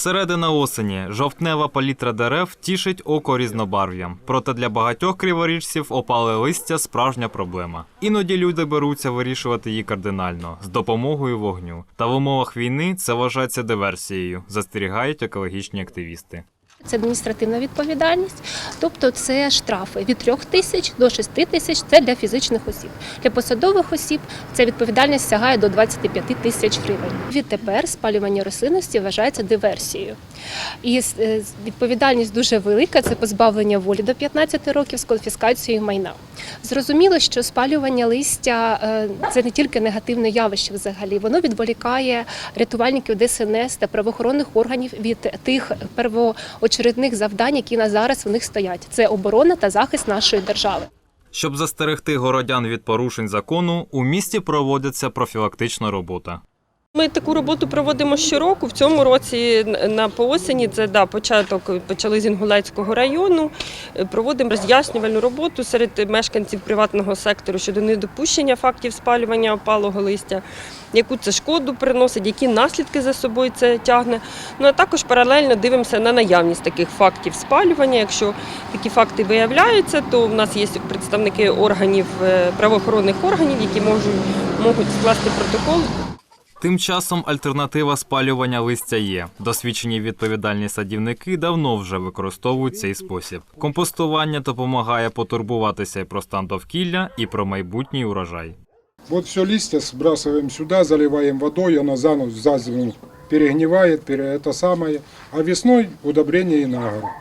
Середина осені жовтнева палітра дерев тішить око різнобарв'ям. Проте для багатьох криворіжців опале листя справжня проблема. Іноді люди беруться вирішувати її кардинально з допомогою вогню. Та в умовах війни це вважається диверсією, застерігають екологічні активісти. Це адміністративна відповідальність, тобто це штрафи від 3 тисяч до 6 тисяч. Це для фізичних осіб. Для посадових осіб ця відповідальність сягає до 25 тисяч гривень. Відтепер спалювання рослинності вважається диверсією. І е, відповідальність дуже велика. Це позбавлення волі до 15 років з конфіскацією майна. Зрозуміло, що спалювання листя е, це не тільки негативне явище взагалі, воно відволікає рятувальників ДСНС та правоохоронних органів від тих первоочередних завдань, які на зараз у них стоять. Це оборона та захист нашої держави. Щоб застерегти городян від порушень закону, у місті проводиться профілактична робота. Ми таку роботу проводимо щороку. В цьому році на по осені це да, початок почали з Інгулецького району. Е, Проводимо роз'яснювальну роботу серед мешканців приватного сектору щодо недопущення фактів спалювання опалого листя, яку це шкоду приносить, які наслідки за собою це тягне. Ну а також паралельно дивимося на наявність таких фактів спалювання. Якщо такі факти виявляються, то в нас є представники органів е, правоохоронних органів, які можуть, можуть скласти протокол Тим часом альтернатива спалювання листя є. Досвідчені відповідальні садівники давно вже використовують цей спосіб. Компостування допомагає потурбуватися і про стан довкілля, і про майбутній урожай. Вот все листья сбрасываем сюда, заливаем водой, она за ночь, за зиму перегнивает, пере, это самое. А весной удобрение и на огород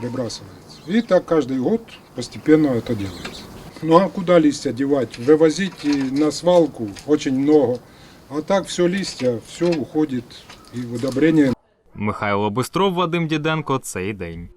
выбрасывается. И так каждый год постепенно это делается. Ну а куда листья девать? Вывозить на свалку очень много. А так все листья, все уходит и в Михайло Бистров, Вадим Діденко. Цей день.